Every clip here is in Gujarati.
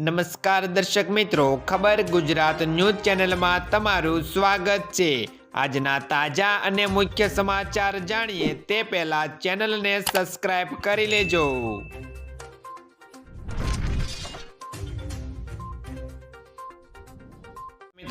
નમસ્કાર દર્શક મિત્રો, ખબર ગુજરાત ન્યૂઝ ચેનલમાં તમારું સ્વાગત છે. આજના તાજા અને મુખ્ય સમાચાર જાણીએ તે પહેલા ચેનલને સબસ્ક્રાઇબ કરી લેજો.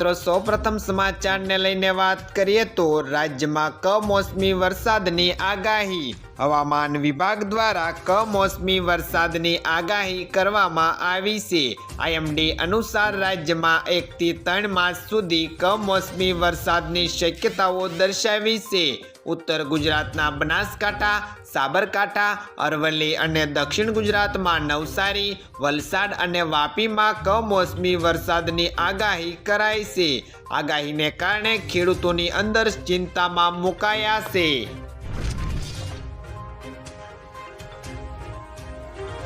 મિત્રો, સૌપ્રથમ સમાચારને લઈને વાત કરીએ તો રાજ્યમાં કમોસમી વરસાદની આગાહી. હવામાન વિભાગ દ્વારા કમોસમી વરસાદની આગાહી કરવામાં આવી છે. આઈએમડી અનુસાર રાજ્યમાં એકથી ત્રણ માસ સુધી કમોસમી વરસાદની શક્યતાઓ દર્શાવી છે. ઉત્તર ગુજરાતના બનાસકાંઠા સાબરકાંઠા, અરવલ્લી અને દક્ષિણ ગુજરાતમાં નવસારી, વલસાડ અને વાપીમાં કમોસમી વરસાદની આગાહી કરાઈ છે. આગાહીને કારણે ખેડૂતોની અંદર ચિંતામાં મુકાયા છે.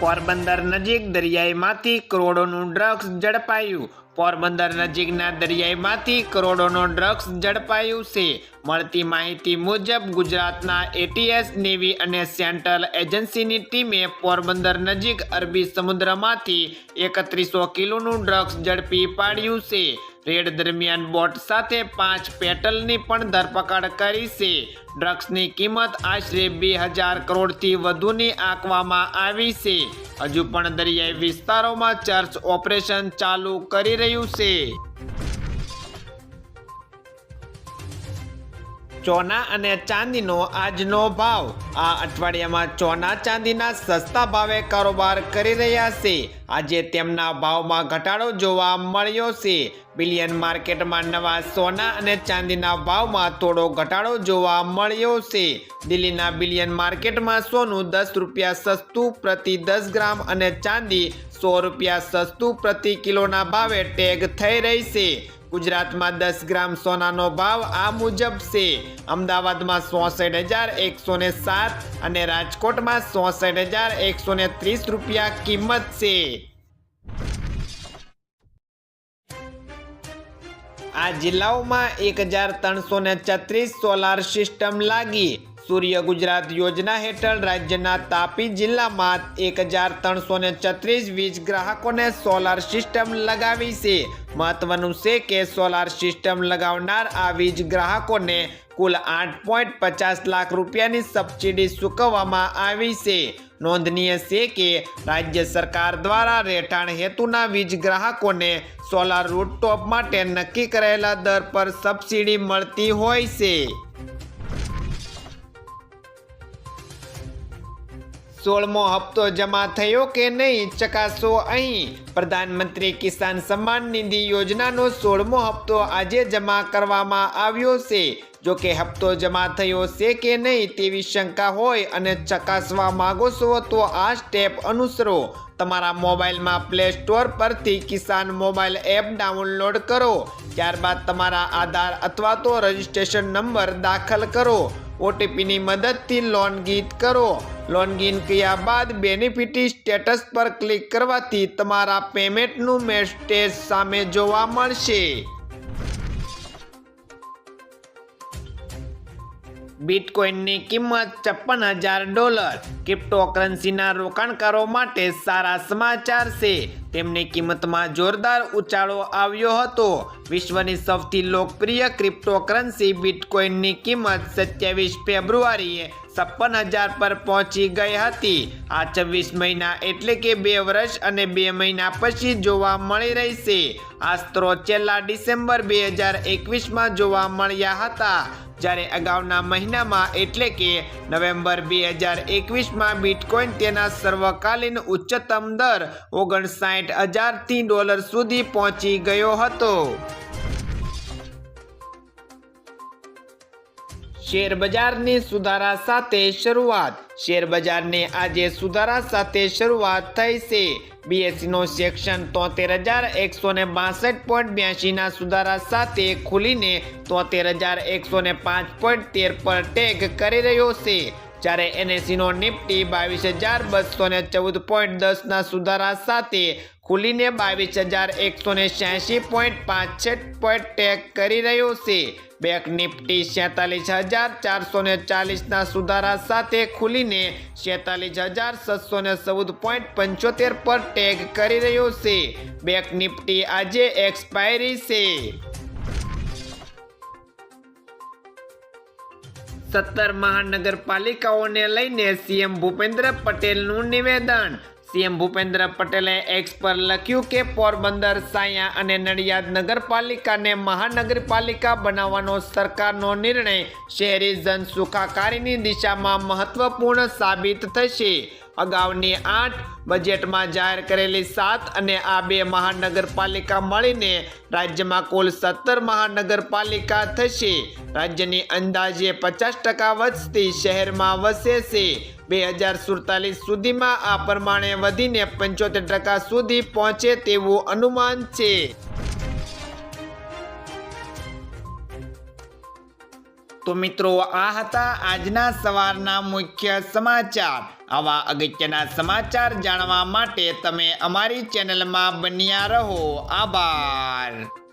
પોરબંદર નજીક દરિયાઈમાંથી કરોડોનું ડ્રગ્સ ઝડપાયું. પોરબંદર નજીકના દરિયાઈમાંથી કરોડોનો ડ્રગ્સ ઝડપાયું છે. મળતી માહિતી મુજબ ગુજરાતના એટીએસ નેવી અને સેન્ટ્રલ એજન્સીની ટીમે પોરબંદર નજીક અરબી સમુદ્રમાંથી એકત્રીસો કિલોનું ડ્રગ્સ ઝડપી પાડ્યું છે. રેડ દરમિયાન બોટ સાથે પાંચ પેટલની પણ ધરપકડ કરી છે. ડ્રગ્સની કિંમત આશરે બે હજાર કરોડથી વધુની આંકવામાં આવી છે. હજુ પણ દરિયાઈ વિસ્તારોમાં ચર્ચ ઓપરેશન ચાલુ કરી રહ્યું છે. ચોના અને ચાંદીનો આજનો ભાવ. આ અઠવાડિયામાં ચોના ચાંદીના સસ્તા ભાવે કારોબાર કરી રહ્યા છે. આજે તેમના ભાવમાં ઘટાડો જોવા મળ્યો છે. બિલિયન માર્કેટમાં નવા સોના અને ચાંદીના ભાવમાં થોડો ઘટાડો જોવા મળ્યો છે. દિલ્હીના બિલિયન માર્કેટમાં સોનું દસ રૂપિયા સસ્તું પ્રતિ દસ ગ્રામ અને ચાંદી સો રૂપિયા સસ્તું પ્રતિ કિલોના ભાવે ટેગ થઈ રહી છે. ગુજરાતમાં દસ ગ્રામ સોનાનો ભાવ આ મુજબ છે. અમદાવાદમાં ચોસઠ હજાર એકસો ને સાત અને રાજકોટમાં ચોસઠ હજાર એકસો ને ત્રીસ રૂપિયા કિંમત છે. આ જિલ્લાઓમાં એક હજાર ત્રણસો ને છત્રીસ સોલાર સિસ્ટમ લાગી. સૂર્ય ગુજરાત યોજના હેઠળ રાજ્યના તાપી જિલ્લામાં એક હજાર ત્રણસો ને છત્રીસ વીજ ગ્રાહકોને સોલાર સિસ્ટમ લગાવી છે. મહત્વનું છે કે સોલાર સિસ્ટમ લગાવનાર આ વીજ ગ્રાહકોને કુલ આઠ પોઈન્ટ પચાસ લાખ રૂપિયાની સબસિડી ચૂકવવામાં આવી છે. નોંધનીય છે કે રાજ્ય સરકાર દ્વારા રહેઠાણ હેતુના વીજ ગ્રાહકોને સોલાર રૂટટોપ માટે નક્કી કરેલા દર પર સબસિડી મળતી હોય છે. સોળમો હપ્તો જમા થયો કે નહીં ચકાસો અહીં. પ્રધાનમંત્રી કિસાન સન્માન નિધિ યોજનાનો સોળમો હપ્તો આજે જમા કરવામાં આવ્યો છે. જો કે હપ્તો જમા થયો છે કે નહીં તેવી શંકા હોય અને ચકાસવા માંગો છો તો આ સ્ટેપ અનુસરો. તમારા મોબાઈલમાં પ્લે સ્ટોર પરથી કિસાન મોબાઈલ એપ ડાઉનલોડ કરો. ત્યારબાદ તમારા આધાર અથવા તો રજિસ્ટ્રેશન નંબર દાખલ કરો. ઓટીપીની મદદથી લોનગીન કરો. લોન ગીન કર્યા બાદ બેનિફિટી સ્ટેટસ પર ક્લિક કરવાથી તમારા પેમેન્ટનું મેસેજ સામે જોવા મળશે. બિટકોઇનની કિંમત છપ્પન હજાર ડોલર. ક્રિપ્ટોકરન્સીના રોકાણકારો માટે સારા સમાચાર છે. તેમની કિંમતમાં જોરદાર ઉછાળો આવ્યો હતો. વિશ્વની સૌથી લોકપ્રિય ક્રિપ્ટોકરન્સી બિટકોઇનની કિંમત સત્યાવીસ ફેબ્રુઆરીએ છપ્પન હજાર પર પહોંચી ગઈ હતી. આ છવ્વીસ મહિના એટલે કે બે વર્ષ અને બે મહિના પછી જોવા મળી રહી છે. આ સ્ત્રોત છેલ્લા ડિસેમ્બર બે હજાર એકવીસમાં જોવા મળ્યા હતા. જ્યારે અગાઉના મહિનામાં એટલે કે નવેમ્બર બે હજાર એકવીસમાં બિટકોઇન તેના સર્વકાલીન ઉચ્ચતમ દર ઓગણસાઠ હજારથી ડોલર સુધી પહોંચી ગયો હતો. શેર બજારની સુધારા સાથે શરૂઆત. શેર બજારની આજે સુધારા સાથે શરૂઆત થઈ છે. બીએસસીનો સેક્શન તોતેર હજાર એકસો ને બાસઠ પોઈન્ટ બ્યાસીના સુધારા સાથે ખુલીને તોતેર હજાર એકસો ને પાંચ પોઈન્ટ તેર પર ટેગ કરી રહ્યો છે. જ્યારે એનએસીનો નિફ્ટી બાવીસ હજાર બસો ને ચૌદ પોઈન્ટ દસના સુધારા સાથે ખુલીને બાવીસ હજાર એકસો ને છ્યાસી પોઈન્ટ પાંસઠ પોઈન્ટ ટેક કરી રહ્યો છે. બેંક નિફ્ટી છેતાલીસ હજાર ચારસો ને ચાલીસના સુધારા સાથે ખુલીને છેતાલીસ હજાર છસો ને ચૌદ પોઈન્ટ પંચોતેર પર ટેગ કરી રહ્યો છે. બેંક નિફ્ટી આજે એક્સપાયરી છે. સત્તર મહાનગરપાલિકાઓને લઈને સીએમ ભૂપેન્દ્ર પટેલનું નિવેદન સીએમ ભૂપેન્દ્ર પટેલે એક્સ પર લખ્યું કે પોરબંદર, સાયા અને નડિયાદ નગરપાલિકાને મહાનગરપાલિકા બનાવવાનો સરકારનો નિર્ણય શહેરી જન સુખાકારીની દિશામાં મહત્વપૂર્ણ સાબિત થશે. અગાઉની આઠ બજેટમાં જાહેર કરેલી સાત અને આ બે મહાનગરપાલિકા મળીને રાજ્યમાં કુલ સત્તર મહાનગરપાલિકા થશે. રાજ્યની અંદાજે પચાસ ટકા વધતી શહેરમાં વસે છે બે હજાર સુડતાલીસ સુધીમાં આ પ્રમાણે વધીને પંચોતેર ટકા સુધી પહોંચે તેવું અનુમાન છે. તો મિત્રો, આ હતા આજના સવારના મુખ્ય સમાચાર. આવા અગત્યના સમાચાર જાણવા માટે તમે અમારી ચેનલમાં બન્યા રહો. આભાર.